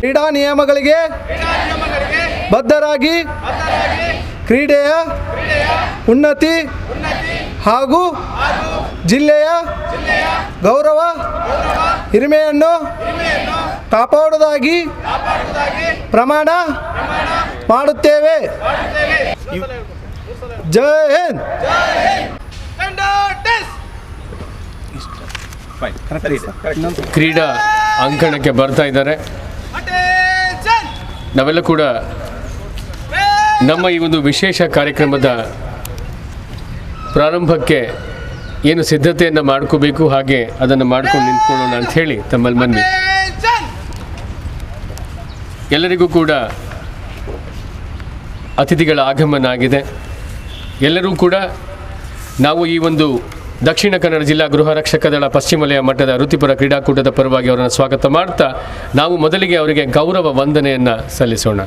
ಕ್ರೀಡಾ ನಿಯಮಗಳಿಗೆ ಬದ್ಧರಾಗಿ ಕ್ರೀಡೆಯ ಉನ್ನತಿ ಹಾಗೂ ಜಿಲ್ಲೆಯ ಗೌರವ ಹಿರಿಮೆಯನ್ನು ಕಾಪಾಡುವುದಾಗಿ ಪ್ರಮಾಣ ಮಾಡುತ್ತೇವೆ. ಜೈ ಹಿಂದ್. ಕ್ರೀಡಾ ಅಂಕಣಕ್ಕೆ ಬರ್ತಾ ಇದ್ದಾರೆ. ನಾವೆಲ್ಲ ಕೂಡ ನಮ್ಮ ಈ ಒಂದು ವಿಶೇಷ ಕಾರ್ಯಕ್ರಮದ ಪ್ರಾರಂಭಕ್ಕೆ ಏನು ಸಿದ್ಧತೆಯನ್ನು ಮಾಡ್ಕೋಬೇಕು ಹಾಗೆ ಅದನ್ನು ಮಾಡ್ಕೊಂಡು ನಿಂತ್ಕೊಳ್ಳೋಣ ಅಂತ ಹೇಳಿ ತಮ್ಮಲ್ಲಿ ಮನವಿ ಎಲ್ಲರಿಗೂ ಕೂಡ ಅತಿಥಿಗಳ ಆಗಮನ ಆಗಿದೆ. ಎಲ್ಲರೂ ಕೂಡ ನಾವು ಈ ಒಂದು ದಕ್ಷಿಣ ಕನ್ನಡ ಜಿಲ್ಲಾ ಗೃಹ ರಕ್ಷಕ ದಳ ಪಶ್ಚಿಮ ವಲಯ ಮಟ್ಟದ ವೃತ್ತಿಪರ ಕ್ರೀಡಾಕೂಟದ ಪರವಾಗಿ ಅವರನ್ನು ಸ್ವಾಗತ ಮಾಡ್ತಾ ನಾವು ಮೊದಲಿಗೆ ಅವರಿಗೆ ಗೌರವ ವಂದನೆಯನ್ನು ಸಲ್ಲಿಸೋಣ.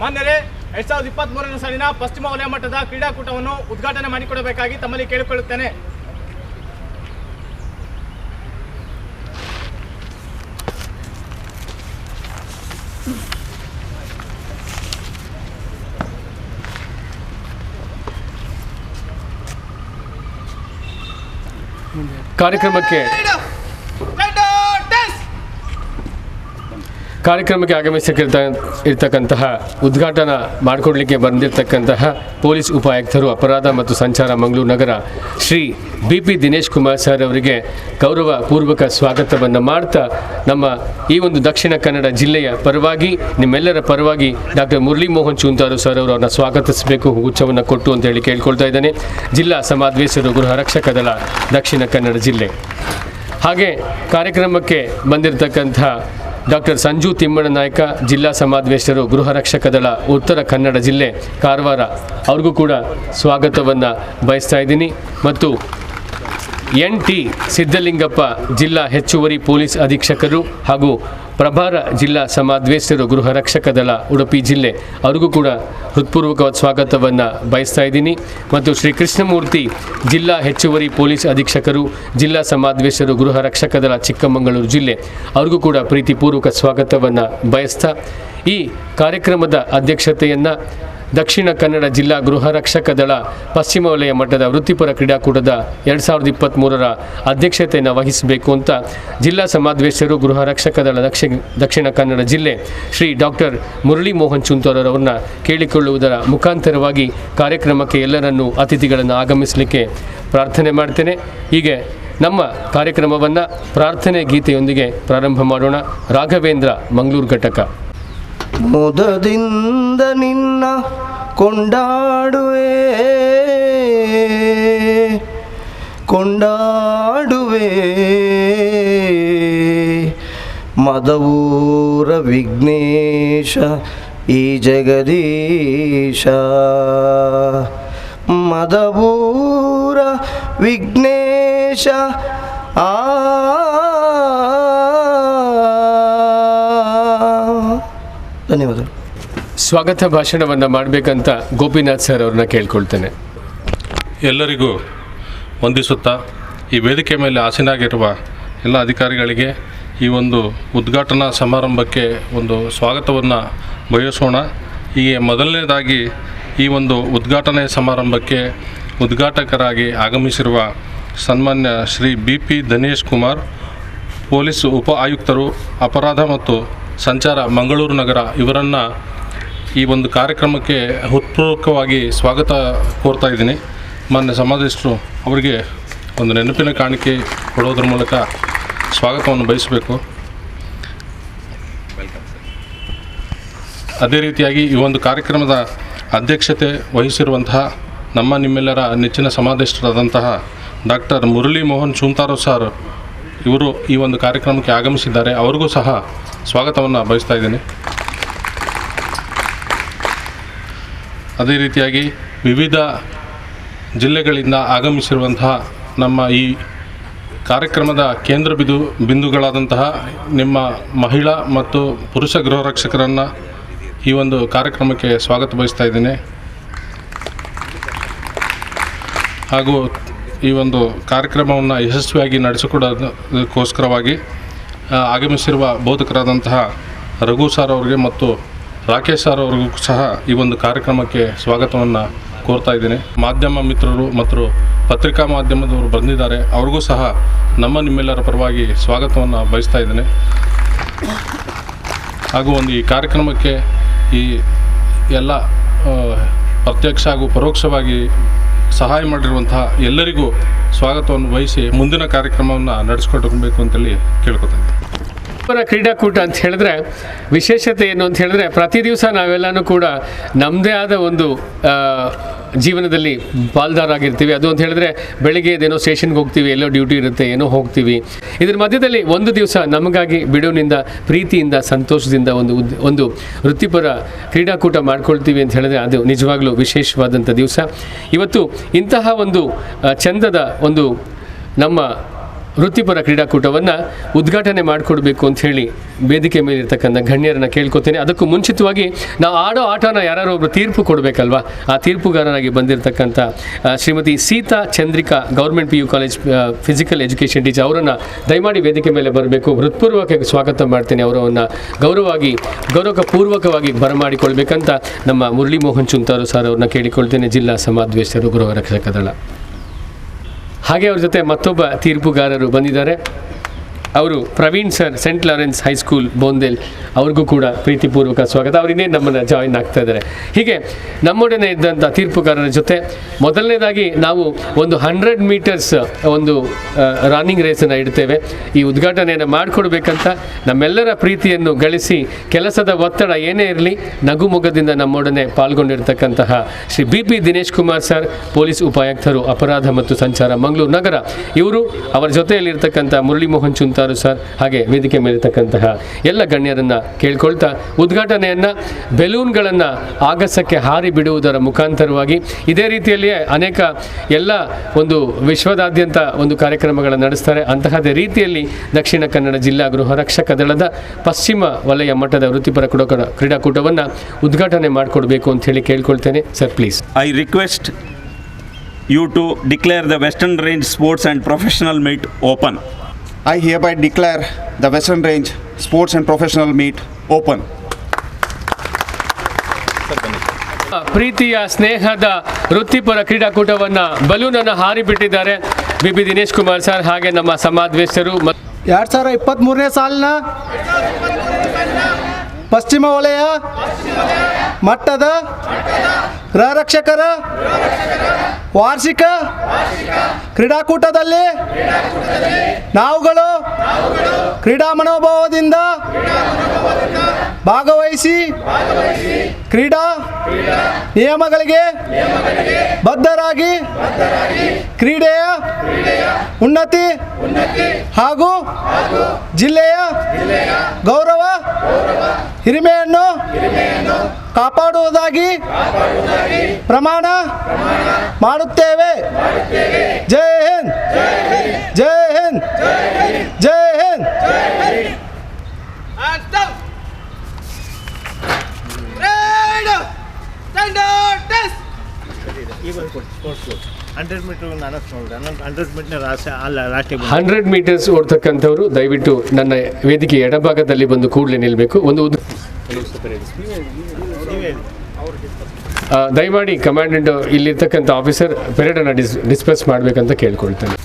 ಮಾನ್ಯರೇ, ಎರಡ್ ಸಾವಿರದ ಇಪ್ಪತ್ತ್ ಮೂರನೇ ಸಾಲಿನ ಪಶ್ಚಿಮ ವಲಯ ಮಟ್ಟದ ಕ್ರೀಡಾಕೂಟವನ್ನು ಉದ್ಘಾಟನೆ ಮಾಡಿಕೊಡಬೇಕಾಗಿ ತಮ್ಮಲ್ಲಿ ಕೇಳಿಕೊಳ್ಳುತ್ತೇನೆ. ಕಾರ್ಯಕ್ರಮಕ್ಕೆ ಕಾರ್ಯಕ್ರಮಕ್ಕೆ ಆಗಮಿಸಿರ್ತ ಇರ್ತಕ್ಕಂತಹ ಉದ್ಘಾಟನಾ ಮಾಡಿಕೊಡ್ಲಿಕ್ಕೆ ಬಂದಿರತಕ್ಕಂತಹ ಪೊಲೀಸ್ ಉಪಾಯುಕ್ತರು, ಅಪರಾಧ ಮತ್ತು ಸಂಚಾರ ಮಂಗಳೂರು ನಗರ Shri B P Dinesh Kumar sir ಅವರಿಗೆ ಗೌರವ ಪೂರ್ವಕ ಸ್ವಾಗತವನ್ನು ಮಾಡ್ತಾ ನಮ್ಮ ಈ ಒಂದು ದಕ್ಷಿಣ ಕನ್ನಡ ಜಿಲ್ಲೆಯ ಪರವಾಗಿ, ನಿಮ್ಮೆಲ್ಲರ ಪರವಾಗಿ ಡಾಕ್ಟರ್ ಮುರಳಿ ಮೋಹನ್ ಚೂಂತಾರು ಸರ್ ಅವರು ಅವ್ರನ್ನ ಸ್ವಾಗತಿಸಬೇಕು, ಹುಚ್ಚವನ್ನು ಕೊಟ್ಟು ಅಂತ ಹೇಳಿ ಕೇಳ್ಕೊಳ್ತಾ ಇದ್ದೇನೆ. ಜಿಲ್ಲಾ ಸಮಾವೇಶರು ಗೃಹ ರಕ್ಷಕ ದಳ ದಕ್ಷಿಣ ಕನ್ನಡ ಜಿಲ್ಲೆ. ಹಾಗೆ ಕಾರ್ಯಕ್ರಮಕ್ಕೆ ಬಂದಿರತಕ್ಕಂಥ ಡಾಕ್ಟರ್ ಸಂಜು ತಿಮ್ಮಣ್ಣ ನಾಯ್ಕ, ಜಿಲ್ಲಾ ಸಮಾವೇಶರು ಗೃಹ ರಕ್ಷಕ ದಳ, ಉತ್ತರ ಕನ್ನಡ ಜಿಲ್ಲೆ, ಕಾರವಾರ. ಅವ್ರಿಗೂ ಕೂಡ ಸ್ವಾಗತವನ್ನು ಬಯಸ್ತಾ ಇದ್ದೀನಿ. ಮತ್ತು ಎನ್ ಟಿ ಸಿದ್ದಲಿಂಗಪ್ಪ ಜಿಲ್ಲಾ ಹೆಚ್ಚುವರಿ ಪೊಲೀಸ್ ಅಧೀಕ್ಷಕರು ಹಾಗೂ ಪ್ರಭಾರ ಜಿಲ್ಲಾ ಸಮಾದ್ವೇಶರು ಗೃಹ ರಕ್ಷಕ ದಳ ಉಡುಪಿ ಜಿಲ್ಲೆ ಅವರಿಗೂ ಕೂಡ ಹೃತ್ಪೂರ್ವಕವಾದ ಸ್ವಾಗತವನ್ನು ಬಯಸ್ತಾ ಇದ್ದೀನಿ. ಮತ್ತು ಶ್ರೀ ಕೃಷ್ಣಮೂರ್ತಿ ಜಿಲ್ಲಾ ಹೆಚ್ಚುವರಿ ಪೊಲೀಸ್ ಅಧೀಕ್ಷಕರು, ಜಿಲ್ಲಾ ಸಮಾದ್ವೇಶರು ಗೃಹ ರಕ್ಷಕ ದಳ ಚಿಕ್ಕಮಗಳೂರು ಜಿಲ್ಲೆ ಅವ್ರಿಗೂ ಕೂಡ ಪ್ರೀತಿಪೂರ್ವಕ ಸ್ವಾಗತವನ್ನು ಬಯಸ್ತಾ ಈ ಕಾರ್ಯಕ್ರಮದ ಅಧ್ಯಕ್ಷತೆಯನ್ನು ದಕ್ಷಿಣ ಕನ್ನಡ ಜಿಲ್ಲಾ ಗೃಹ ರಕ್ಷಕ ದಳ ಪಶ್ಚಿಮ ವಲಯ ಮಟ್ಟದ ವೃತ್ತಿಪರ ಕ್ರೀಡಾಕೂಟದ ಎರಡು ಸಾವಿರದ ಇಪ್ಪತ್ತ್ಮೂರರ ಅಧ್ಯಕ್ಷತೆಯನ್ನು ವಹಿಸಬೇಕು ಅಂತ ಜಿಲ್ಲಾ ಸಮಾವೇಶರು ಗೃಹ ರಕ್ಷಕ ದಳ ದಕ್ಷಿಣ ಕನ್ನಡ ಜಿಲ್ಲೆ ಶ್ರೀ ಡಾಕ್ಟರ್ ಮುರಳಿ ಮೋಹನ್ ಚುಂತೂರವರನ್ನು ಕೇಳಿಕೊಳ್ಳುವುದರ ಮುಖಾಂತರವಾಗಿ ಕಾರ್ಯಕ್ರಮಕ್ಕೆ ಎಲ್ಲರನ್ನೂ ಅತಿಥಿಗಳನ್ನು ಆಗಮಿಸಲಿಕ್ಕೆ ಪ್ರಾರ್ಥನೆ ಮಾಡ್ತೇನೆ. ಹೀಗೆ ನಮ್ಮ ಕಾರ್ಯಕ್ರಮವನ್ನು ಪ್ರಾರ್ಥನೆ ಗೀತೆಯೊಂದಿಗೆ ಪ್ರಾರಂಭ ಮಾಡೋಣ. ರಾಘವೇಂದ್ರ ಮಂಗಳೂರು ಘಟಕ. ಮುದದಿಂದ ನಿನ್ನ ಕೊಂಡಾಡುವೆ. ಕೊಂಡಾಡುವೆ. ಮದವೂರ ವಿಘ್ನೇಶ ಈ ಜಗದೀಶ. ಮದವೂರ ವಿಘ್ನೇಶ ಆ ಧನ್ಯವಾದಗಳು. ಸ್ವಾಗತ ಭಾಷಣವನ್ನು ಮಾಡಬೇಕಂತ ಗೋಪಿನಾಥ್ ಸರ್ ಅವ್ರನ್ನ ಕೇಳ್ಕೊಳ್ತೇನೆ. ಎಲ್ಲರಿಗೂ ವಂದಿಸುತ್ತಾ ಈ ವೇದಿಕೆ ಮೇಲೆ ಆಸೀನಾಗಿರುವ ಎಲ್ಲ ಅಧಿಕಾರಿಗಳಿಗೆ ಈ ಒಂದು ಉದ್ಘಾಟನಾ ಸಮಾರಂಭಕ್ಕೆ ಒಂದು ಸ್ವಾಗತವನ್ನು ಬಯಸೋಣ. ಈ ಮೊದಲನೇದಾಗಿ ಈ ಒಂದು ಉದ್ಘಾಟನೆ ಸಮಾರಂಭಕ್ಕೆ ಉದ್ಘಾಟಕರಾಗಿ ಆಗಮಿಸಿರುವ ಸನ್ಮಾನ್ಯ Shri B P Dinesh Kumar police ಉಪ ಆಯುಕ್ತರು ಅಪರಾಧ ಮತ್ತು ಸಂಚಾರ ಮಂಗಳೂರು ನಗರ ಇವರನ್ನು ಈ ಒಂದು ಕಾರ್ಯಕ್ರಮಕ್ಕೆ ಹೃತ್ಪೂರ್ವಕವಾಗಿ ಸ್ವಾಗತ ಕೋರ್ತಾ ಇದ್ದೀನಿ. ಮಾನ್ಯ ಸಮಾಧಿಸ್ಟರು ಅವರಿಗೆ ಒಂದು ನೆನಪಿನ ಕಾಣಿಕೆ ಕೊಡೋದ್ರ ಮೂಲಕ ಸ್ವಾಗತವನ್ನು ಬಯಸಬೇಕು. ಅದೇ ರೀತಿಯಾಗಿ ಈ ಒಂದು ಕಾರ್ಯಕ್ರಮದ ಅಧ್ಯಕ್ಷತೆ ವಹಿಸಿರುವಂತಹ ನಮ್ಮ ನಿಮ್ಮೆಲ್ಲರ ನೆಚ್ಚಿನ ಸಮಾಧಿಷ್ಠರಾದಂತಹ ಡಾಕ್ಟರ್ ಮುರಳಿ ಮೋಹನ್ ಚೂಂತಾರೋ ಸರ್ ಇವರು ಈ ಒಂದು ಕಾರ್ಯಕ್ರಮಕ್ಕೆ ಆಗಮಿಸಿದ್ದಾರೆ. ಅವರಿಗೂ ಸಹ ಸ್ವಾಗತವನ್ನು ಬಯಸ್ತಾ ಇದ್ದೀನಿ. ಅದೇ ರೀತಿಯಾಗಿ ವಿವಿಧ ಜಿಲ್ಲೆಗಳಿಂದ ಆಗಮಿಸಿರುವಂತಹ ನಮ್ಮ ಈ ಕಾರ್ಯಕ್ರಮದ ಕೇಂದ್ರ ಬಿಂದು ಬಿಂದುಗಳಾದಂತಹ ನಿಮ್ಮ ಮಹಿಳಾ ಮತ್ತು ಪುರುಷ ಗೃಹರಕ್ಷಕರನ್ನು ಈ ಒಂದು ಕಾರ್ಯಕ್ರಮಕ್ಕೆ ಸ್ವಾಗತ ಬಯಸ್ತಾ ಇದ್ದೀನಿ. ಹಾಗೂ ಈ ಒಂದು ಕಾರ್ಯಕ್ರಮವನ್ನು ಯಶಸ್ವಿಯಾಗಿ ನಡೆಸಿಕೊಡೋದಕ್ಕೋಸ್ಕರವಾಗಿ ಆಗಮಿಸಿರುವ ಬೋಧಕರಾದಂತಹ ರಘು ಸಾರ್ ಅವರಿಗೆ ಮತ್ತು ರಾಕೇಶ್ ಸಾರ್ ಅವ್ರಿಗೂ ಸಹ ಈ ಒಂದು ಕಾರ್ಯಕ್ರಮಕ್ಕೆ ಸ್ವಾಗತವನ್ನು ಕೋರ್ತಾ ಇದ್ದೀನಿ. ಮಾಧ್ಯಮ ಮಿತ್ರರು ಮತ್ತು ಪತ್ರಿಕಾ ಮಾಧ್ಯಮದವರು ಬಂದಿದ್ದಾರೆ, ಅವ್ರಿಗೂ ಸಹ ನಮ್ಮ ನಿಮ್ಮೆಲ್ಲರ ಪರವಾಗಿ ಸ್ವಾಗತವನ್ನು ಬಯಸ್ತಾ ಇದ್ದೇನೆ. ಹಾಗೂ ಒಂದು ಈ ಕಾರ್ಯಕ್ರಮಕ್ಕೆ ಈ ಎಲ್ಲ ಪ್ರತ್ಯಕ್ಷ ಹಾಗೂ ಪರೋಕ್ಷವಾಗಿ ಸಹಾಯ ಮಾಡಿರುವಂತಹ ಎಲ್ಲರಿಗೂ ಸ್ವಾಗತವನ್ನು ವಹಿಸಿ ಮುಂದಿನ ಕಾರ್ಯಕ್ರಮವನ್ನು ನಡೆಸ್ಕೊಟ್ಟಬೇಕು ಅಂತೇಳಿ ಕೇಳ್ಕೊತೀನಿ. ಪರ ಕ್ರೀಡಾಕೂಟ ಅಂತ ಹೇಳಿದ್ರೆ, ವಿಶೇಷತೆ ಏನು ಅಂತ ಹೇಳಿದ್ರೆ, ಪ್ರತಿ ದಿವಸ ನಾವೆಲ್ಲನೂ ಕೂಡ ನಮ್ಮದೇ ಆದ ಒಂದು ಜೀವನದಲ್ಲಿ ಪಾಲ್ದಾರಾಗಿರ್ತೀವಿ ಅದು ಅಂತ ಹೇಳಿದ್ರೆ ಬೆಳಿಗ್ಗೆ ಏನೋ ಸ್ಟೇಷನ್ಗೆ ಹೋಗ್ತೀವಿ, ಎಲ್ಲೋ ಡ್ಯೂಟಿ ಇರುತ್ತೆ, ಏನೋ ಹೋಗ್ತೀವಿ. ಇದ್ರ ಮಧ್ಯದಲ್ಲಿ ಒಂದು ದಿವಸ ನಮಗಾಗಿ ಬಿಡುವಿನಿಂದ, ಪ್ರೀತಿಯಿಂದ, ಸಂತೋಷದಿಂದ ಒಂದು ಒಂದು ವೃತ್ತಿಪರ ಕ್ರೀಡಾಕೂಟ ಮಾಡ್ಕೊಳ್ತೀವಿ ಅಂತ ಹೇಳಿದ್ರೆ ಅದು ನಿಜವಾಗ್ಲೂ ವಿಶೇಷವಾದಂಥ ದಿವಸ. ಇವತ್ತು ಇಂತಹ ಒಂದು ಚಂದದ ಒಂದು ನಮ್ಮ ವೃತ್ತಿಪರ ಕ್ರೀಡಾಕೂಟವನ್ನು ಉದ್ಘಾಟನೆ ಮಾಡಿಕೊಡ್ಬೇಕು ಅಂತ ಹೇಳಿ ವೇದಿಕೆ ಮೇಲೆ ಇರ್ತಕ್ಕಂಥ ಗಣ್ಯರನ್ನ ಕೇಳ್ಕೊತೇನೆ. ಅದಕ್ಕೂ ಮುಂಚಿತವಾಗಿ ನಾವು ಆಡೋ ಆಟನ ಯಾರು ಒಬ್ಬರು ತೀರ್ಪು ಕೊಡಬೇಕಲ್ವಾ? ಆ ತೀರ್ಪುಗಾರರಾಗಿ ಬಂದಿರತಕ್ಕಂಥ Shrimati Seeta Chandrika, government P U college physical education teacher ಅವರನ್ನು ದಯಮಾಡಿ ವೇದಿಕೆ ಮೇಲೆ ಬರಬೇಕು. ಹೃತ್ಪೂರ್ವಕವಾಗಿ ಸ್ವಾಗತ ಮಾಡ್ತೇನೆ ಅವರನ್ನು ಗೌರವವಾಗಿ, ಗೌರವಪೂರ್ವಕವಾಗಿ ಬರಮಾಡಿಕೊಳ್ಬೇಕಂತ ನಮ್ಮ ಮುರಳಿ ಮೋಹನ್ ಚುಂತಾರು ಸರ್ ಅವ್ರನ್ನ ಕೇಳಿಕೊಳ್ತೇನೆ. ಜಿಲ್ಲಾ ಸಮಾದ್ವೇಷರು ಗೃಹ ರಕ್ಷಕ ದಳ. ಹಾಗೆ ಅವ್ರ ಜೊತೆ ಮತ್ತೊಬ್ಬ ತೀರ್ಪುಗಾರರು ಬಂದಿದ್ದಾರೆ. ಅವರು Praveen sir, saint Lawrence high school Bondel, ಅವ್ರಿಗೂ ಕೂಡ ಪ್ರೀತಿಪೂರ್ವಕ ಸ್ವಾಗತ. ಅವರಿನ್ನೇ ನಮ್ಮನ್ನು ಜಾಯಿನ್ ಆಗ್ತಾ ಇದ್ದಾರೆ. ಹೀಗೆ ನಮ್ಮೊಡನೆ ಇದ್ದಂಥ ತೀರ್ಪುಗಾರರ ಜೊತೆ ಮೊದಲನೇದಾಗಿ ನಾವು ಒಂದು ಹಂಡ್ರೆಡ್ ಮೀಟರ್ಸ್ ಒಂದು ರನ್ನಿಂಗ್ ರೇಸನ್ನು ಇಡ್ತೇವೆ. ಈ ಉದ್ಘಾಟನೆಯನ್ನು ಮಾಡಿಕೊಡ್ಬೇಕಂತ ನಮ್ಮೆಲ್ಲರ ಪ್ರೀತಿಯನ್ನು ಗಳಿಸಿ ಕೆಲಸದ ಒತ್ತಡ ಏನೇ ಇರಲಿ ನಗುಮೊಗದಿಂದ ನಮ್ಮೊಡನೆ ಪಾಲ್ಗೊಂಡಿರ್ತಕ್ಕಂತಹ Shri B P Dinesh Kumar sir, police ಉಪಾಯುಕ್ತರು, ಅಪರಾಧ ಮತ್ತು ಸಂಚಾರ ಮಂಗಳೂರು ನಗರ. ಇವರು ಅವರ ಜೊತೆಯಲ್ಲಿರ್ತಕ್ಕಂಥ ಮುರಳಿ ಮೋಹನ್ ಚುಂತಾರು ಸರ್. ಹಾಗೆ ವೇದಿಕೆ ಮೇಲಿರ್ತಕ್ಕಂತಹ ಎಲ್ಲ ಗಣ್ಯರನ್ನ ಕೇಳ್ಕೊಳ್ತಾ ಉದ್ಘಾಟನೆಯನ್ನ ಬೆಲೂನ್ಗಳನ್ನು ಆಗಸಕ್ಕೆ ಹಾರಿ ಬಿಡುವುದರ ಮುಖಾಂತರವಾಗಿ ಇದೇ ರೀತಿಯಲ್ಲಿಯೇ ಅನೇಕ ಎಲ್ಲ ಒಂದು ವಿಶ್ವದಾದ್ಯಂತ ಒಂದು ಕಾರ್ಯಕ್ರಮಗಳನ್ನು ನಡೆಸ್ತಾರೆ. ಅಂತಹದೇ ರೀತಿಯಲ್ಲಿ ದಕ್ಷಿಣ ಕನ್ನಡ ಜಿಲ್ಲಾ ಗೃಹ ರಕ್ಷಕ ದಳದ ಪಶ್ಚಿಮ ವಲಯ ಮಟ್ಟದ ವೃತ್ತಿಪರ ಕ್ರೀಡಾಕೂಟವನ್ನು ಉದ್ಘಾಟನೆ ಮಾಡಿಕೊಡ್ಬೇಕು ಅಂತ ಹೇಳಿ ಕೇಳ್ಕೊಳ್ತೇನೆ. Sir, please. I request you to declare the Western Range Sports and Professional Meet open. I hereby declare the Western Range Sports and Professional Meet open. ಪ್ರೀತಿಯ ಸ್ನೇಹದ ವೃತ್ತಿಪರ ಕ್ರೀಡಾಕೂಟವನ್ನು ಬಲೂನನ್ನು ಹಾರಿ ಬಿಟ್ಟಿದ್ದಾರೆ B P Dinesh Kumar sir ಹಾಗೆ ನಮ್ಮ ಸಮಾವೇಶರು ಮತ್ತು ಎರಡು ಸಾವಿರ ಇಪ್ಪತ್ತ್ಮೂರನೇ ಸಾಲಿನ ಪಶ್ಚಿಮ ವಲಯ ಮಟ್ಟದ ಗೃಹರಕ್ಷಕರ ವಾರ್ಷಿಕ ಕ್ರೀಡಾಕೂಟದಲ್ಲಿ ನಾವುಗಳು ಕ್ರೀಡಾ ಮನೋಭಾವದಿಂದ ಭಾಗವಹಿಸಿ ಕ್ರೀಡಾ ನಿಯಮಗಳಿಗೆ ಬದ್ಧರಾಗಿ ಕ್ರೀಡೆಯ ಉನ್ನತಿ ಹಾಗೂ ಜಿಲ್ಲೆಯ ಗೌರವ ಹಿರಿಮೆಯನ್ನು ಕಾಪಾಡುವುದಾಗಿ ಪ್ರಮಾಣ ಮಾಡುತ್ತೇವೆ. ಜೈ ಹಿಂದ್. ಜೈ ಹಿಂದ್. ಜೈ ಹಿಂದ್. ಹಂಡ್ರೆಡ್ ಮೀಟರ್ಸ್ ಓಡ್ತಕ್ಕಂಥವ್ರು ದಯವಿಟ್ಟು ನನ್ನ ವೇದಿಕೆ ಎಡಭಾಗದಲ್ಲಿ ಬಂದು ಕೂಡಲೇ ನಿಲ್ಲಬೇಕು ಒಂದು ದಯಮಾಡಿ ಕಮಾಂಡೆಂಟ್ ಇಲ್ಲಿರ್ತಕ್ಕಂಥ ಆಫೀಸರ್ ಪೆರೇಡನ್ನು ಡಿಸ್ ಡಿಸ್ಪಸ್ ಮಾಡಬೇಕಂತ ಕೇಳ್ಕೊಳ್ತೇನೆ.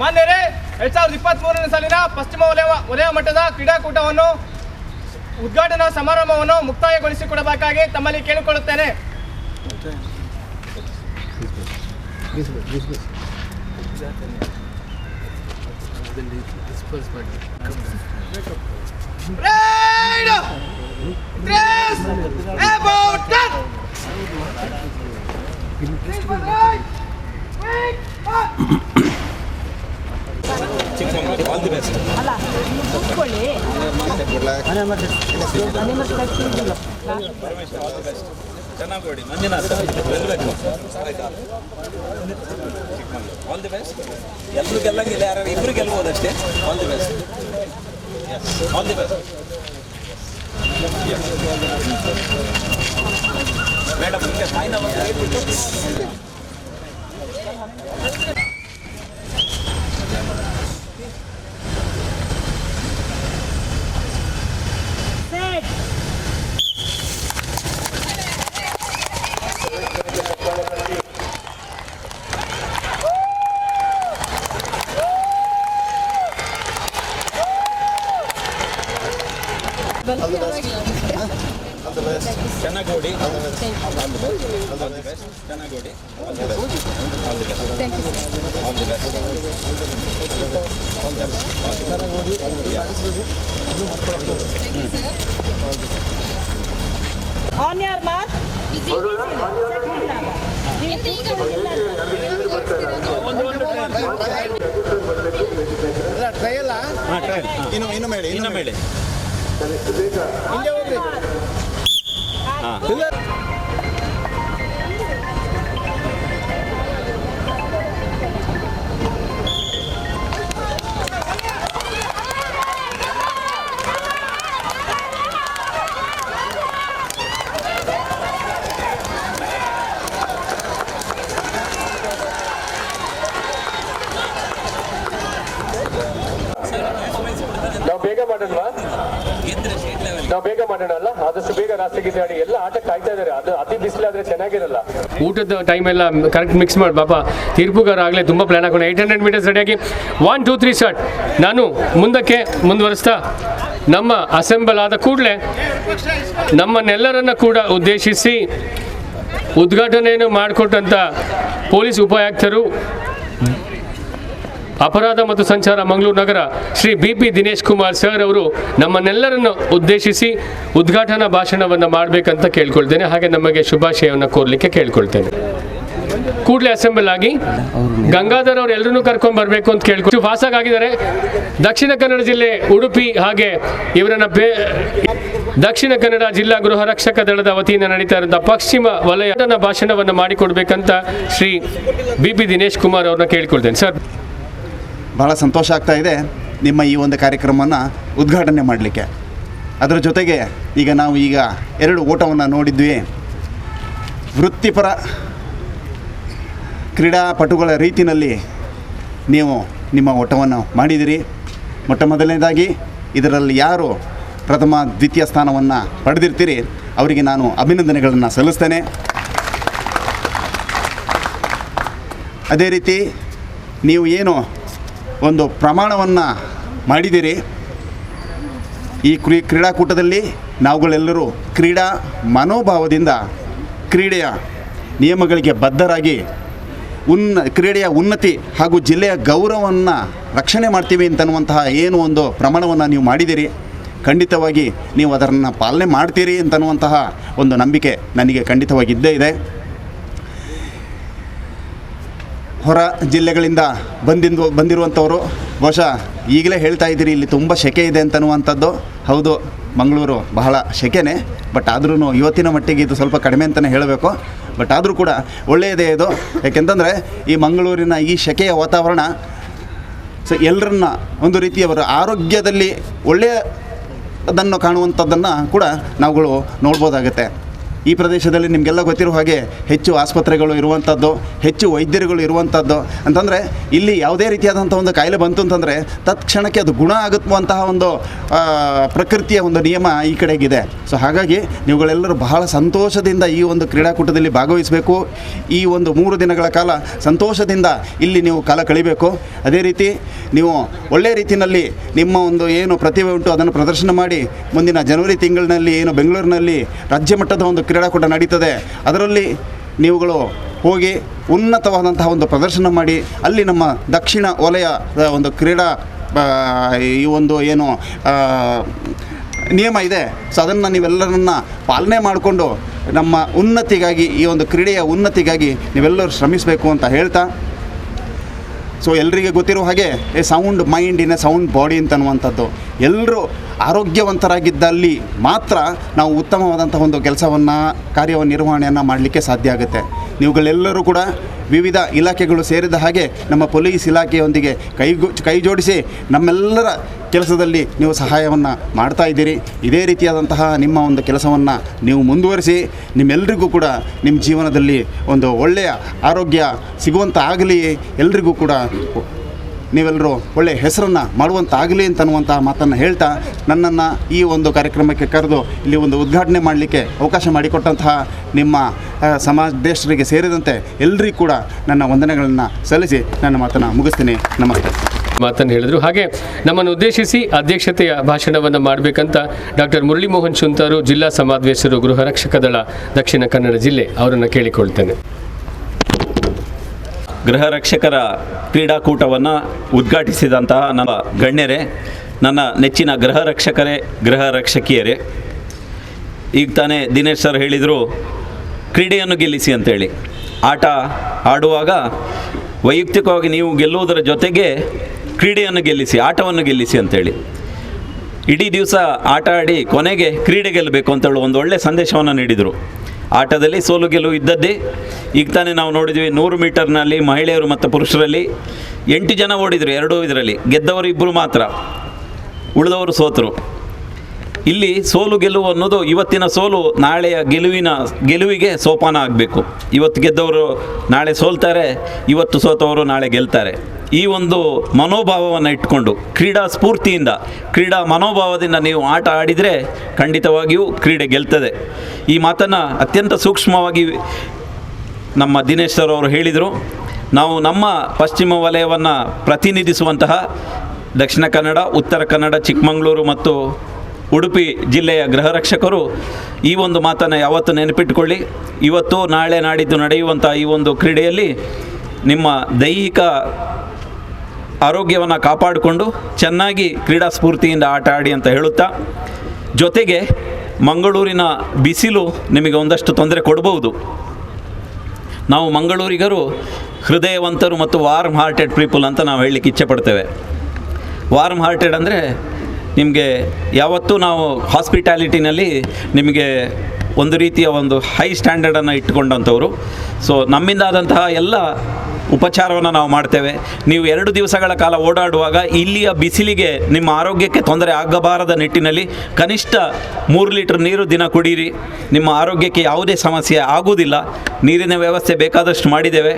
ಮಾನ್ಯರೇ ಎರಡ್ ಸಾವಿರದ ಇಪ್ಪತ್ತ್ ಮೂರನೇ ಸಾಲಿನ ಪಶ್ಚಿಮ ವಲಯ ವಲಯ ಮಟ್ಟದ ಕ್ರೀಡಾಕೂಟವನ್ನು ಉದ್ಘಾಟನಾ ಸಮಾರಂಭವನ್ನು ಮುಕ್ತಾಯಗೊಳಿಸಿಕೊಡಬೇಕಾಗಿ ತಮ್ಮಲ್ಲಿ ಕೇಳಿಕೊಳ್ಳುತ್ತೇನೆ. Red! Tres! Please, my right! Wait! Up! All the best ಎಲ್ಲರೂ ಗೆಲ್ಲಂಗಿಲ್ಲ ಯಾರು ಇಬ್ರು ಗೆಲ್ಬೋದು ಅಷ್ಟೇ all the best all the best madam इनके फाइन On your mark. ಟ್ರಯಲ್ಲ ಇನ್ನು ಇನ್ನು ಮೇಲೆ ಇನ್ನು ಮೇಲೆ. ನಾವು ಬೇಗ ಮಾಡೋಣವಾ? ನಾವು ಬೇಗ ಮಾಡೋಣ ಅಲ್ಲ? ಆದಷ್ಟು ಬೇಗ ರಾತ್ರಿ ಗೀತೆ ಆಡಿ ಎಲ್ಲ ಆಟ ಕಾಯ್ತಾ ಇದಾರೆ ಅದು ಅತಿ ಬಿಸಿಲಾದ್ರೆ ಚೆನ್ನಾಗಿರಲ್ಲ. ಊಟದ ಟೈಮ್ ಎಲ್ಲ ಕರೆಕ್ಟ್ ಮಿಕ್ಸ್ ಮಾಡಿ ಪಾಪ. ತೀರ್ಪುಗಾರ ಆಗಲೇ ತುಂಬ ಪ್ಲಾನ್ ಹಾಕೋಣ ಏಯ್ಟ್ ಹಂಡ್ರೆಡ್ ಮೀಟರ್ಸ್ ರೆಡಿಯಾಗಿ ಒನ್ ಟೂ ತ್ರೀ ಶಾರ್ಟ್ ನಾನು ಮುಂದಕ್ಕೆ ಮುಂದುವರಿಸ್ತಾ, ನಮ್ಮ ಅಸೆಂಬಲ್ ಆದ ಕೂಡಲೇ ನಮ್ಮನ್ನೆಲ್ಲರನ್ನ ಕೂಡ ಉದ್ದೇಶಿಸಿ ಉದ್ಘಾಟನೆಯನ್ನು ಮಾಡಿಕೊಟ್ಟಂಥ ಪೊಲೀಸ್ ಉಪಾಯುಕ್ತರು ಅಪರಾಧ ಮತ್ತು ಸಂಚಾರ ಮಂಗಳೂರು ನಗರ Shri B P Dinesh Kumar sir ಅವರು ನಮ್ಮನ್ನೆಲ್ಲರನ್ನು ಉದ್ದೇಶಿಸಿ ಉದ್ಘಾಟನಾ ಭಾಷಣವನ್ನು ಮಾಡಬೇಕಂತ ಕೇಳ್ಕೊಳ್ತೇನೆ. ಹಾಗೆ ನಮಗೆ ಶುಭಾಶಯವನ್ನು ಕೋರ್ಲಿಕ್ಕೆ ಕೇಳ್ಕೊಳ್ತೇನೆ. ಕೂಡಲೇ ಅಸೆಂಬಲ್ ಆಗಿ ಗಂಗಾಧರ್ ಅವ್ರು ಎಲ್ಲರನ್ನೂ ಕರ್ಕೊಂಡು ಬರಬೇಕು ಅಂತ ಕೇಳ್ಕೊಂಡು ಫಾಸಾಗಿ ಆಗಿದ್ದಾರೆ ದಕ್ಷಿಣ ಕನ್ನಡ ಜಿಲ್ಲೆ ಉಡುಪಿ ಹಾಗೆ ಇವರನ್ನ ದಕ್ಷಿಣ ಕನ್ನಡ ಜಿಲ್ಲಾ ಗೃಹ ರಕ್ಷಕ ದಳದ ವತಿಯಿಂದ ನಡೀತಾ ಇರುವಂತಹ ಪಶ್ಚಿಮ ವಲಯ ಭಾಷಣವನ್ನು ಮಾಡಿಕೊಡ್ಬೇಕಂತ ಶ್ರೀ ಬಿ ಪಿ ದಿನೇಶ್ ಕುಮಾರ್ ಅವ್ರನ್ನ ಕೇಳ್ಕೊಳ್ತೇನೆ. ಸರ್ ಬಹಳ ಸಂತೋಷ ಆಗ್ತಾ ಇದೆ ನಿಮ್ಮ ಈ ಒಂದು ಕಾರ್ಯಕ್ರಮವನ್ನು ಉದ್ಘಾಟನೆ ಮಾಡಲಿಕ್ಕೆ. ಅದರ ಜೊತೆಗೆ ಈಗ ನಾವು ಈಗ ಎರಡು ಓಟವನ್ನು ನೋಡಿದ್ವಿ. ವೃತ್ತಿಪರ ಕ್ರೀಡಾಪಟುಗಳ ರೀತಿಯಲ್ಲಿ ನೀವು ನಿಮ್ಮ ಓಟವನ್ನು ಮಾಡಿದಿರಿ. ಮೊಟ್ಟ ಮೊದಲನೇದಾಗಿ ಇದರಲ್ಲಿ ಯಾರು ಪ್ರಥಮ, ದ್ವಿತೀಯ ಸ್ಥಾನವನ್ನು ಪಡೆದಿರ್ತೀರಿ ಅವರಿಗೆ ನಾನು ಅಭಿನಂದನೆಗಳನ್ನು ಸಲ್ಲಿಸ್ತೇನೆ. ಅದೇ ರೀತಿ ನೀವು ಏನು ಒಂದು ಪ್ರಮಾಣವನ್ನು ಮಾಡಿದ್ದೀರಿ ಈ ಕ್ರೀ, ಕ್ರೀಡಾಕೂಟದಲ್ಲಿ ನಾವುಗಳೆಲ್ಲರೂ ಕ್ರೀಡಾ ಮನೋಭಾವದಿಂದ ಕ್ರೀಡೆಯ ನಿಯಮಗಳಿಗೆ ಬದ್ಧರಾಗಿ ಉನ್ನ ಕ್ರೀಡೆಯ ಉನ್ನತಿ ಹಾಗೂ ಜಿಲ್ಲೆಯ ಗೌರವವನ್ನು ರಕ್ಷಣೆ ಮಾಡ್ತೀವಿ ಅಂತನ್ನುವಂತಹ ಏನು ಒಂದು ಪ್ರಮಾಣವನ್ನು ನೀವು ಮಾಡಿದ್ದೀರಿ ಖಂಡಿತವಾಗಿ ನೀವು ಅದನ್ನು ಪಾಲನೆ ಮಾಡ್ತೀರಿ ಅಂತನ್ನುವಂತಹ ಒಂದು ನಂಬಿಕೆ ನನಗೆ ಖಂಡಿತವಾಗಿ ಇದ್ದೇ ಇದೆ. ಹೊರ ಜಿಲ್ಲೆಗಳಿಂದ ಬಂದಿದ್ದು ಬಂದಿರುವಂಥವರು, ಬಹುಶಃ ಈಗಲೇ ಹೇಳ್ತಾ ಇದ್ದೀರಿ, ಇಲ್ಲಿ ತುಂಬ ಸೆಕೆ ಇದೆ ಅಂತನ್ನುವಂಥದ್ದು ಹೌದು, ಮಂಗಳೂರು ಬಹಳ ಸೆಕೆನೇ ಬಟ್ ಆದ್ರೂ ಇವತ್ತಿನ ಮಟ್ಟಿಗೆ ಇದು ಸ್ವಲ್ಪ ಕಡಿಮೆ ಅಂತಲೇ ಹೇಳಬೇಕು. ಬಟ್ ಆದರೂ ಕೂಡ ಒಳ್ಳೆಯದೇ ಇದು. ಯಾಕೆಂತಂದರೆ ಈ ಮಂಗಳೂರಿನ ಈ ಸೆಕೆಯ ವಾತಾವರಣ, ಸೊ ಎಲ್ಲರನ್ನ ಒಂದು ರೀತಿಯವರ ಆರೋಗ್ಯದಲ್ಲಿ ಒಳ್ಳೆಯದನ್ನು ಕಾಣುವಂಥದ್ದನ್ನು ಕೂಡ ನಾವುಗಳು ನೋಡ್ಬೋದಾಗುತ್ತೆ. ಈ ಪ್ರದೇಶದಲ್ಲಿ ನಿಮಗೆಲ್ಲ ಗೊತ್ತಿರೋ ಹಾಗೆ ಹೆಚ್ಚು ಆಸ್ಪತ್ರೆಗಳು ಇರುವಂಥದ್ದು ಹೆಚ್ಚು ವೈದ್ಯರುಗಳು ಇರುವಂಥದ್ದು ಅಂತಂದರೆ ಇಲ್ಲಿ ಯಾವುದೇ ರೀತಿಯಾದಂಥ ಒಂದು ಕಾಯಿಲೆ ಬಂತು ಅಂತಂದರೆ ತತ್ಕ್ಷಣಕ್ಕೆ ಅದು ಗುಣ ಆಗುತ್ತುವಂತಹ ಒಂದು ಪ್ರಕೃತಿಯ ಒಂದು ನಿಯಮ ಈ ಕಡೆಗಿದೆ. ಸೊ ಹಾಗಾಗಿ ನೀವುಗಳೆಲ್ಲರೂ ಬಹಳ ಸಂತೋಷದಿಂದ ಈ ಒಂದು ಕ್ರೀಡಾಕೂಟದಲ್ಲಿ ಭಾಗವಹಿಸಬೇಕು. ಈ ಒಂದು ಮೂರು ದಿನಗಳ ಕಾಲ ಸಂತೋಷದಿಂದ ಇಲ್ಲಿ ನೀವು ಕಾಲ ಕಳಿಬೇಕು. ಅದೇ ರೀತಿ ನೀವು ಒಳ್ಳೆಯ ರೀತಿಯಲ್ಲಿ ನಿಮ್ಮ ಒಂದು ಏನು ಪ್ರತಿಭೆ ಉಂಟು ಅದನ್ನು ಪ್ರದರ್ಶನ ಮಾಡಿ ಮುಂದಿನ ಜನವರಿ ತಿಂಗಳಿನಲ್ಲಿ ಏನು ಬೆಂಗಳೂರಿನಲ್ಲಿ ರಾಜ್ಯ ಮಟ್ಟದ ಒಂದು ಕ್ರೀಡಾಕೂಟ ನಡೀತದೆ. ಅದರಲ್ಲಿ ನೀವುಗಳು ಹೋಗಿ ಉನ್ನತವಾದಂತಹ ಒಂದು ಪ್ರದರ್ಶನ ಮಾಡಿ, ಅಲ್ಲಿ ನಮ್ಮ ದಕ್ಷಿಣ ವಲಯದ ಒಂದು ಕ್ರೀಡಾ ಈ ಒಂದು ಏನು ನಿಯಮ ಇದೆ. ಸೊ ಅದನ್ನು ನೀವೆಲ್ಲರನ್ನ ಪಾಲನೆ ಮಾಡಿಕೊಂಡು ನಮ್ಮ ಉನ್ನತಿಗಾಗಿ, ಈ ಒಂದು ಕ್ರೀಡೆಯ ಉನ್ನತಿಗಾಗಿ ನೀವೆಲ್ಲರೂ ಶ್ರಮಿಸಬೇಕು ಅಂತ ಹೇಳ್ತಾ ಸೊ ಎಲ್ಲರಿಗೆ ಗೊತ್ತಿರೋ ಹಾಗೆ a sound mind in a sound body ಅಂತ ಅನ್ನುವಂಥದ್ದು. ಎಲ್ಲರೂ ಆರೋಗ್ಯವಂತರಾಗಿದ್ದಲ್ಲಿ ಮಾತ್ರ ನಾವು ಉತ್ತಮವಾದಂಥ ಒಂದು ಕೆಲಸವನ್ನು ಕಾರ್ಯ ನಿರ್ವಹಣೆಯನ್ನು ಮಾಡಲಿಕ್ಕೆ ಸಾಧ್ಯ ಆಗುತ್ತೆ. ನೀವುಗಳೆಲ್ಲರೂ ಕೂಡ ವಿವಿಧ ಇಲಾಖೆಗಳು ಸೇರಿದ ಹಾಗೆ ನಮ್ಮ ಪೊಲೀಸ್ ಇಲಾಖೆಯೊಂದಿಗೆ ಕೈಗೊ ಕೈ ಜೋಡಿಸಿ ನಮ್ಮೆಲ್ಲರ ಕೆಲಸದಲ್ಲಿ ನೀವು ಸಹಾಯವನ್ನು ಮಾಡ್ತಾ ಇದ್ದೀರಿ. ಇದೇ ರೀತಿಯಾದಂತಹ ನಿಮ್ಮ ಒಂದು ಕೆಲಸವನ್ನು ನೀವು ಮುಂದುವರಿಸಿ ನಿಮ್ಮೆಲ್ಲರಿಗೂ ಕೂಡ ನಿಮ್ಮ ಜೀವನದಲ್ಲಿ ಒಂದು ಒಳ್ಳೆಯ ಆರೋಗ್ಯ ಸಿಗುವಂತಾಗಲಿ ಎಲ್ರಿಗೂ ಕೂಡ ನೀವೆಲ್ಲರೂ ಒಳ್ಳೆಯ ಹೆಸರನ್ನು ಮಾಡುವಂತಾಗಲಿ ಅಂತನ್ನುವಂಥ ಮಾತನ್ನು ಹೇಳ್ತಾ ನನ್ನನ್ನು ಈ ಒಂದು ಕಾರ್ಯಕ್ರಮಕ್ಕೆ ಕರೆದು ಇಲ್ಲಿ ಒಂದು ಉದ್ಘಾಟನೆ ಮಾಡಲಿಕ್ಕೆ ಅವಕಾಶ ಮಾಡಿಕೊಟ್ಟಂತಹ ನಿಮ್ಮ ಸಮಾಜದೇಶರಿಗೆ ಸೇರಿದಂತೆ ಎಲ್ಲರಿಗೂ ಕೂಡ ನನ್ನ ವಂದನೆಗಳನ್ನು ಸಲ್ಲಿಸಿ ನನ್ನ ಮಾತನ್ನು ಮುಗಿಸ್ತೀನಿ. ನಮಸ್ತೆ. ಮಾತನ್ನು ಹೇಳಿದರು. ಹಾಗೆ ನಮ್ಮನ್ನು ಉದ್ದೇಶಿಸಿ ಅಧ್ಯಕ್ಷತೆಯ ಭಾಷಣವನ್ನು ಮಾಡಬೇಕಂತ ಡಾಕ್ಟರ್ ಮುರಳಿ ಮೋಹನ್ ಶುಂತಾರು ಜಿಲ್ಲಾ ಸಮಾವೇಶರು ಗೃಹ ರಕ್ಷಕ ದಳ ದಕ್ಷಿಣ ಕನ್ನಡ ಜಿಲ್ಲೆ ಅವರನ್ನು ಕೇಳಿಕೊಳ್ತೇನೆ. ಗೃಹ ರಕ್ಷಕರ ಕ್ರೀಡಾಕೂಟವನ್ನು ಉದ್ಘಾಟಿಸಿದಂತಹ ನಮ್ಮ ಗಣ್ಯರೇ, ನನ್ನ ನೆಚ್ಚಿನ ಗೃಹ ರಕ್ಷಕರೇ, ಗೃಹ ರಕ್ಷಕಿಯರೇ. ಈಗ ತಾನೇ ದಿನೇಶ್ ಸರ್ ಹೇಳಿದರು, ಕ್ರೀಡೆಯನ್ನು ಗೆಲ್ಲಿಸಿ ಅಂತೇಳಿ. ಆಟ ಆಡುವಾಗ ವೈಯಕ್ತಿಕವಾಗಿ ನೀವು ಗೆಲ್ಲುವುದರ ಜೊತೆಗೆ ಕ್ರೀಡೆಯನ್ನು ಗೆಲ್ಲಿಸಿ, ಆಟವನ್ನು ಗೆಲ್ಲಿಸಿ ಅಂತೇಳಿ. ಇಡೀ ದಿವಸ ಆಟ ಆಡಿ ಕೊನೆಗೆ ಕ್ರೀಡೆ ಗೆಲ್ಲಬೇಕು ಅಂತೇಳಿ ಒಂದು ಒಳ್ಳೆಯ ಸಂದೇಶವನ್ನು ನೀಡಿದರು. ಆಟದಲ್ಲಿ ಸೋಲು ಗೆಲುವು ಇದ್ದದ್ದೇ. ಈಗ ತಾನೇ ನಾವು ನೋಡಿದ್ವಿ ನೂರು ಮೀಟರ್ನಲ್ಲಿ ಮಹಿಳೆಯರು ಮತ್ತು ಪುರುಷರಲ್ಲಿ ಎಂಟು ಜನ ಓಡಿದರು, ಎರಡೂ ಇದರಲ್ಲಿ. ಗೆದ್ದವರು ಇಬ್ಬರು ಮಾತ್ರ. ಉಳಿದವರು ಸೋತರು. ಇಲ್ಲಿ ಸೋಲು ಗೆಲುವು ಅನ್ನೋದು ಇವತ್ತಿನ ಸೋಲು, ನಾಳೆಯ ಗೆಲುವಿನ, ಗೆಲುವಿಗೆ ಸೋಪಾನ ಆಗಬೇಕು. ಇವತ್ತು ಗೆದ್ದವರು ನಾಳೆ ಸೋಲ್ತಾರೆ, ಇವತ್ತು ಸೋತವರು ನಾಳೆ ಗೆಲ್ತಾರೆ. ಈ ಒಂದು ಮನೋಭಾವವನ್ನು ಇಟ್ಕೊಂಡು, ಕ್ರೀಡಾ ಸ್ಫೂರ್ತಿಯಿಂದ, ಕ್ರೀಡಾ ಮನೋಭಾವದಿಂದ ನೀವು ಆಟ ಆಡಿದರೆ ಖಂಡಿತವಾಗಿಯೂ ಕ್ರೀಡೆ ಗೆಲ್ತದೆ. ಈ ಮಾತನ್ನು ಅತ್ಯಂತ ಸೂಕ್ಷ್ಮವಾಗಿ ನಮ್ಮ ದಿನೇಶ್ ಸರ್ ಅವರು ಹೇಳಿದರು. ನಾವು ನಮ್ಮ ಪಶ್ಚಿಮ ವಲಯವನ್ನು ಪ್ರತಿನಿಧಿಸುವಂತಹ ದಕ್ಷಿಣ ಕನ್ನಡ, ಉತ್ತರ ಕನ್ನಡ, ಚಿಕ್ಕಮಗಳೂರು ಮತ್ತು ಉಡುಪಿ ಜಿಲ್ಲೆಯ ಗೃಹರಕ್ಷಕರು ಈ ಒಂದು ಮಾತನ್ನು ಯಾವತ್ತೂ ನೆನಪಿಟ್ಟುಕೊಳ್ಳಿ ಇವತ್ತು ನಾಳೆ ನಾಡಿದ್ದು ನಡೆಯುವಂಥ ಈ ಒಂದು ಕ್ರೀಡೆಯಲ್ಲಿ ನಿಮ್ಮ ದೈಹಿಕ ಆರೋಗ್ಯವನ್ನು ಕಾಪಾಡಿಕೊಂಡು ಚೆನ್ನಾಗಿ ಕ್ರೀಡಾ ಸ್ಫೂರ್ತಿಯಿಂದ ಆಟ ಆಡಿ ಅಂತ ಹೇಳುತ್ತಾ, ಜೊತೆಗೆ ಮಂಗಳೂರಿನ ಬಿಸಿಲು ನಿಮಗೆ ಒಂದಷ್ಟು ತೊಂದರೆ ಕೊಡಬಹುದು ನಾವು ಮಂಗಳೂರಿಗರು ಹೃದಯವಂತರು ಮತ್ತು ವಾರ್ಮ್ ಹಾರ್ಟೆಡ್ ಪೀಪಲ್ ಅಂತ ನಾವು ಹೇಳಲಿಕ್ಕೆ ಇಚ್ಛೆ ಪಡ್ತೇವೆ. ವಾರ್ಮ್ ಹಾರ್ಟೆಡ್ ಅಂದರೆ ನಿಮಗೆ ಯಾವತ್ತೂ ನಾವು ಹಾಸ್ಪಿಟ್ಯಾಲಿಟಿನಲ್ಲಿ ನಿಮಗೆ ಒಂದು ರೀತಿಯ ಒಂದು ಹೈ ಸ್ಟ್ಯಾಂಡರ್ಡನ್ನು ಇಟ್ಟುಕೊಂಡಂಥವ್ರು. ಸೊ ನಮ್ಮಿಂದ ಆದಂತಹ ಎಲ್ಲ ಉಪಚಾರವನ್ನು ನಾವು ಮಾಡ್ತೇವೆ. ನೀವು ಎರಡು ದಿವಸಗಳ ಕಾಲ ಓಡಾಡುವಾಗ ಇಲ್ಲಿಯ ಬಿಸಿಲಿಗೆ ನಿಮ್ಮ ಆರೋಗ್ಯಕ್ಕೆ ತೊಂದರೆ ಆಗಬಾರದ ನಿಟ್ಟಿನಲ್ಲಿ ಕನಿಷ್ಠ ಮೂರು ಲೀಟರ್ ನೀರು ದಿನ ಕುಡೀರಿ. ನಿಮ್ಮ ಆರೋಗ್ಯಕ್ಕೆ ಯಾವುದೇ ಸಮಸ್ಯೆ ಆಗುವುದಿಲ್ಲ. ನೀರಿನ ವ್ಯವಸ್ಥೆ ಬೇಕಾದಷ್ಟು ಮಾಡಿದ್ದೇವೆ.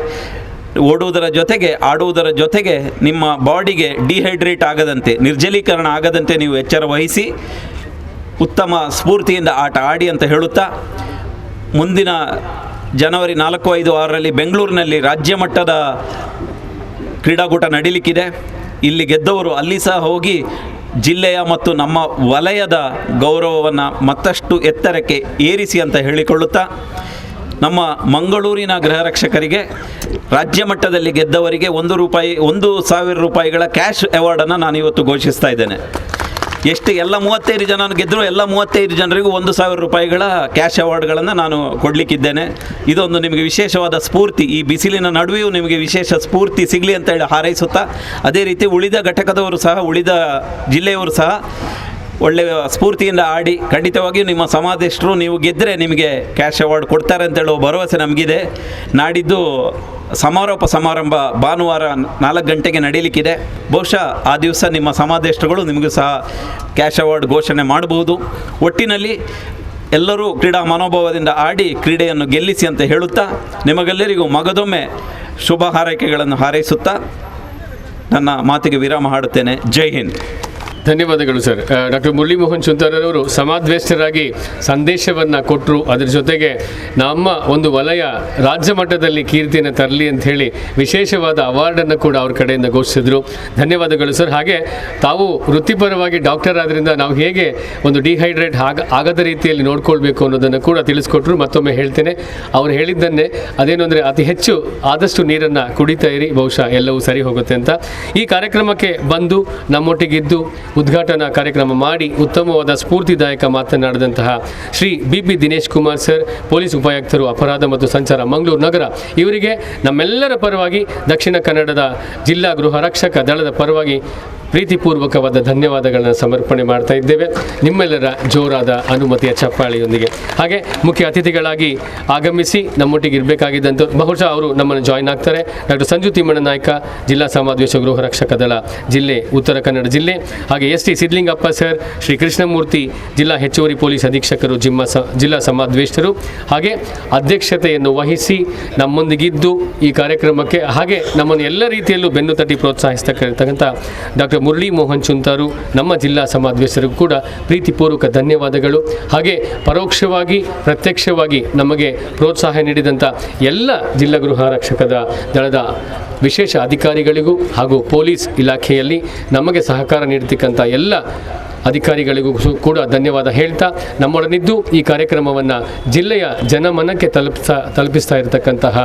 ಓಡುವುದರ ಜೊತೆಗೆ, ಆಡುವುದರ ಜೊತೆಗೆ ನಿಮ್ಮ ಬಾಡಿಗೆ ಡಿಹೈಡ್ರೇಟ್ ಆಗದಂತೆ, ನಿರ್ಜಲೀಕರಣ ಆಗದಂತೆ ನೀವು ಎಚ್ಚರ ವಹಿಸಿ, ಉತ್ತಮ ಸ್ಫೂರ್ತಿಯಿಂದ ಆಟ ಆಡಿ ಅಂತ ಹೇಳುತ್ತಾ, ಮುಂದಿನ ಜನವರಿ ನಾಲ್ಕು, ಐದು, ಆರರಲ್ಲಿ ಬೆಂಗಳೂರಿನಲ್ಲಿ ರಾಜ್ಯ ಮಟ್ಟದ ಕ್ರೀಡಾಕೂಟ ನಡೀಲಿಕ್ಕಿದೆ. ಇಲ್ಲಿ ಗೆದ್ದವರು ಅಲ್ಲಿ ಸಹ ಹೋಗಿ, ಜಿಲ್ಲೆಯ ಮತ್ತು ನಮ್ಮ ವಲಯದ ಗೌರವವನ್ನು ಮತ್ತಷ್ಟು ಎತ್ತರಕ್ಕೆ ಏರಿಸಿ ಅಂತ ಹೇಳಿಕೊಳ್ಳುತ್ತಾ ನಮ್ಮ ಮಂಗಳೂರಿನ ಗೃಹ ರಕ್ಷಕರಿಗೆ ರಾಜ್ಯ ಮಟ್ಟದಲ್ಲಿ ಗೆದ್ದವರಿಗೆ ಒಂದು ರೂಪಾಯಿ, ಒಂದು ಸಾವಿರ ರೂಪಾಯಿಗಳ ಕ್ಯಾಶ್ ಅವಾರ್ಡನ್ನು ನಾನು ಇವತ್ತು ಘೋಷಿಸ್ತಾ ಇದ್ದೇನೆ. ಎಷ್ಟು ಎಲ್ಲ ಮೂವತ್ತೈದು ಜನ ಗೆದ್ದರು ಎಲ್ಲ ಮೂವತ್ತೈದು ಜನರಿಗೂ ಒಂದು ಸಾವಿರ ರೂಪಾಯಿಗಳ ಕ್ಯಾಶ್ ಅವಾರ್ಡ್ಗಳನ್ನು ನಾನು ಕೊಡಲಿಕ್ಕಿದ್ದೇನೆ. ಇದೊಂದು ನಿಮಗೆ ವಿಶೇಷವಾದ ಸ್ಫೂರ್ತಿ, ಈ ಬಿಸಿಲಿನ ನಡುವೆಯೂ ನಿಮಗೆ ವಿಶೇಷ ಸ್ಫೂರ್ತಿ ಸಿಗಲಿ ಅಂತ ಹೇಳಿ ಹಾರೈಸುತ್ತಾ, ಅದೇ ರೀತಿ ಉಳಿದ ಘಟಕದವರು ಸಹ, ಉಳಿದ ಜಿಲ್ಲೆಯವರು ಸಹ ಒಳ್ಳೆಯ ಸ್ಫೂರ್ತಿಯಿಂದ ಆಡಿ ಖಂಡಿತವಾಗಿಯೂ ನಿಮ್ಮ ಸಮಾಧಿಷ್ಟರು ನೀವು ಗೆದ್ದರೆ ನಿಮಗೆ ಕ್ಯಾಶ್ ಅವಾರ್ಡ್ ಕೊಡ್ತಾರೆ ಅಂತ ಹೇಳುವ ಭರವಸೆ ನಮಗಿದೆ. ನಾಡಿದ್ದು ಸಮಾರೋಪ ಸಮಾರಂಭ ಭಾನುವಾರ ನಾಲ್ಕು ಗಂಟೆಗೆ ನಡೀಲಿಕ್ಕಿದೆ. ಬಹುಶಃ ಆ ದಿವಸ ನಿಮ್ಮ ಸಮಾಧಿಷ್ಟ್ರುಗಳು ನಿಮಗೂ ಸಹ ಕ್ಯಾಶ್ ಅವಾರ್ಡ್ ಘೋಷಣೆ ಮಾಡಬಹುದು. ಒಟ್ಟಿನಲ್ಲಿ ಎಲ್ಲರೂ ಕ್ರೀಡಾ ಮನೋಭಾವದಿಂದ ಆಡಿ ಕ್ರೀಡೆಯನ್ನು ಗೆಲ್ಲಿಸಿ ಅಂತ ಹೇಳುತ್ತಾ ನಿಮಗೆಲ್ಲರಿಗೂ ಮಗದೊಮ್ಮೆ ಶುಭ ಹಾರೈಕೆಗಳನ್ನು ಹಾರೈಸುತ್ತಾ ನನ್ನ ಮಾತಿಗೆ ವಿರಾಮ ಹಾಡುತ್ತೇನೆ. ಜೈ ಹಿಂದ್. ಧನ್ಯವಾದಗಳು ಸರ್. ಡಾಕ್ಟರ್ ಮುರಳಿ ಮೋಹನ್ ಸಮಾಧ್ವೇಷ್ಟರಾಗಿ ಸಂದೇಶವನ್ನು ಕೊಟ್ಟರು ಅದರ ಜೊತೆಗೆ ನಮ್ಮ ಒಂದು ವಲಯ ರಾಜ್ಯ ಮಟ್ಟದಲ್ಲಿ ಕೀರ್ತಿಯನ್ನು ತರಲಿ ಅಂತ ಹೇಳಿ ವಿಶೇಷವಾದ ಅವಾರ್ಡನ್ನು ಕೂಡ ಅವ್ರ ಕಡೆಯಿಂದ ಘೋಷಿಸಿದರು. ಧನ್ಯವಾದಗಳು ಸರ್. ಹಾಗೆ ತಾವು ವೃತ್ತಿಪರವಾಗಿ ಡಾಕ್ಟರ್ ಆದ್ದರಿಂದ ನಾವು ಹೇಗೆ ಒಂದು ಡಿಹೈಡ್ರೇಟ್ ಆಗ, ಆಗದ ರೀತಿಯಲ್ಲಿ ನೋಡ್ಕೊಳ್ಬೇಕು ಅನ್ನೋದನ್ನು ಕೂಡ ತಿಳಿಸ್ಕೊಟ್ರು. ಮತ್ತೊಮ್ಮೆ ಹೇಳ್ತೇನೆ. ಅವ್ರು ಹೇಳಿದ್ದನ್ನೇ ಅದೇನು ಅಂದರೆ ಅತಿ ಹೆಚ್ಚು ಆದಷ್ಟು ನೀರನ್ನು ಕುಡಿತಾ ಇರಿ. ಬಹುಶಃ ಎಲ್ಲವೂ ಸರಿ ಹೋಗುತ್ತೆ ಅಂತ. ಈ ಕಾರ್ಯಕ್ರಮಕ್ಕೆ ಬಂದು ನಮ್ಮೊಟ್ಟಿಗಿದ್ದು ಉದ್ಘಾಟನಾ ಕಾರ್ಯಕ್ರಮ ಮಾಡಿ ಉತ್ತಮವಾದ ಸ್ಫೂರ್ತಿದಾಯಕ ಮಾತನಾಡಿದಂತಹ Shri B P Dinesh Kumar sir, police ಉಪಾಯುಕ್ತರು, ಅಪರಾಧ ಮತ್ತು ಸಂಚಾರ ಮಂಗಳೂರು ನಗರ. ಇವರಿಗೆ ನಮ್ಮೆಲ್ಲರ ಪರವಾಗಿ ದಕ್ಷಿಣ ಕನ್ನಡದ ಜಿಲ್ಲಾ ಗೃಹ ರಕ್ಷಕ ದಳದ ಪರವಾಗಿ ಪ್ರೀತಿಪೂರ್ವಕವಾದ ಧನ್ಯವಾದಗಳನ್ನು ಸಮರ್ಪಣೆ ಮಾಡ್ತಾ ಇದ್ದೇವೆ. ನಿಮ್ಮೆಲ್ಲರ ಜೋರಾದ ಅನುಮತಿಯ ಚಪ್ಪಾಳಿಯೊಂದಿಗೆ. ಹಾಗೆ ಮುಖ್ಯ ಅತಿಥಿಗಳಾಗಿ ಆಗಮಿಸಿ ನಮ್ಮೊಟ್ಟಿಗೆ ಇರಬೇಕಾಗಿದ್ದಂಥ ಬಹುಶಃ ಅವರು ನಮ್ಮನ್ನು ಜಾಯ್ನ್ ಆಗ್ತಾರೆ. ಡಾಕ್ಟರ್ ಸಂಜು ತಿಮ್ಮಣ್ಣ ನಾಯಕ, ಜಿಲ್ಲಾ ಸಮಾವೇಶ ಗೃಹ ರಕ್ಷಕ ದಳ, ಜಿಲ್ಲೆ, ಉತ್ತರ ಕನ್ನಡ ಜಿಲ್ಲೆ. ಹಾಗೆ S T Siddalingappa sir, Shri Krishnamurthy, ಜಿಲ್ಲಾ ಹೆಚ್ಚುವರಿ ಪೊಲೀಸ್ ಅಧೀಕ್ಷಕರು, ಜಿಮ್ಮ ಸ, ಜಿಲ್ಲಾ ಸಮಾದ್ವೇಷ್ಟರು ಹಾಗೆ ಅಧ್ಯಕ್ಷತೆಯನ್ನು ವಹಿಸಿ ನಮ್ಮೊಂದಿಗಿದ್ದು ಈ ಕಾರ್ಯಕ್ರಮಕ್ಕೆ, ಹಾಗೆ ನಮ್ಮನ್ನು ಎಲ್ಲ ರೀತಿಯಲ್ಲೂ ಬೆನ್ನು ತಟ್ಟಿ ಪ್ರೋತ್ಸಾಹಿಸ್ತಕ್ಕಂಥ ಡಾಕ್ಟರ್ ಮುರಳಿ ಮೋಹನ್ ಚುಂತಾರು, ನಮ್ಮ ಜಿಲ್ಲಾ ಸಮಾದ್ವೇಶರಿಗೂ ಕೂಡ ಪ್ರೀತಿಪೂರ್ವಕ ಧನ್ಯವಾದಗಳು. ಹಾಗೆ ಪರೋಕ್ಷವಾಗಿ, ಪ್ರತ್ಯಕ್ಷವಾಗಿ ನಮಗೆ ಪ್ರೋತ್ಸಾಹ ನೀಡಿದಂಥ ಎಲ್ಲ ಜಿಲ್ಲಾ ಗೃಹ ರಕ್ಷಕದ ದಳದ ವಿಶೇಷ ಅಧಿಕಾರಿಗಳಿಗೂ ಹಾಗೂ ಪೊಲೀಸ್ ಇಲಾಖೆಯಲ್ಲಿ ನಮಗೆ ಸಹಕಾರ ನೀಡತಕ್ಕಂಥ ಎಲ್ಲ ಅಧಿಕಾರಿಗಳಿಗೂ ಕೂಡ ಧನ್ಯವಾದ ಹೇಳ್ತಾ ನಮ್ಮೊಡನಿದ್ದು ಈ ಕಾರ್ಯಕ್ರಮವನ್ನು ಜಿಲ್ಲೆಯ ಜನಮನಕ್ಕೆ ತಲುಪಿಸ್ತಾ ತಲುಪಿಸ್ತಾ ಇರತಕ್ಕಂತಹ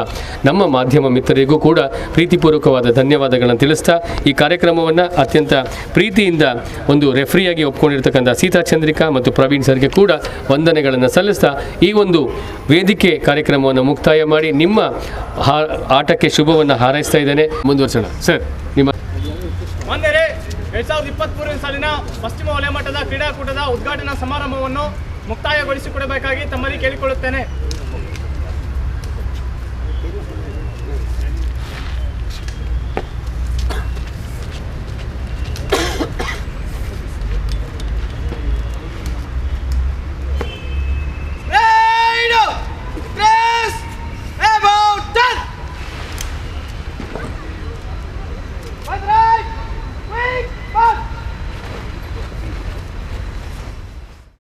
ನಮ್ಮ ಮಾಧ್ಯಮ ಮಿತ್ರರಿಗೂ ಕೂಡ ಪ್ರೀತಿಪೂರ್ವಕವಾದ ಧನ್ಯವಾದಗಳನ್ನು ತಿಳಿಸ್ತಾ ಈ ಕಾರ್ಯಕ್ರಮವನ್ನು ಅತ್ಯಂತ ಪ್ರೀತಿಯಿಂದ ಒಂದು ರೆಫ್ರಿಯಾಗಿ ಒಪ್ಕೊಂಡಿರ್ತಕ್ಕಂಥ ಸೀತಾ ಚಂದ್ರಿಕಾ ಮತ್ತು ಪ್ರವೀಣ್ ಸರ್ಗೆ ಕೂಡ ವಂದನೆಗಳನ್ನು ಸಲ್ಲಿಸ್ತಾ ಈ ಒಂದು ವೇದಿಕೆ ಕಾರ್ಯಕ್ರಮವನ್ನು ಮುಕ್ತಾಯ ಮಾಡಿ ನಿಮ್ಮ ಆಟಕ್ಕೆ ಶುಭವನ್ನು ಹಾರೈಸ್ತಾ ಇದ್ದೇನೆ. ಮುಂದುವರಿಸೋಣ. ಸರ್, ನಿಮ್ಮ ಎರಡ್ ಸಾವಿರದ ಇಪ್ಪತ್ಮೂರನೇ ಸಾಲಿನ ಪಶ್ಚಿಮ ವಲಯ ಮಟ್ಟದ ಕ್ರೀಡಾಕೂಟದ ಉದ್ಘಾಟನಾ ಸಮಾರಂಭವನ್ನು ಮುಕ್ತಾಯಗೊಳಿಸಿಕೊಡಬೇಕಾಗಿ ತಮ್ಮಲ್ಲಿ ಕೇಳಿಕೊಳ್ಳುತ್ತೇನೆ.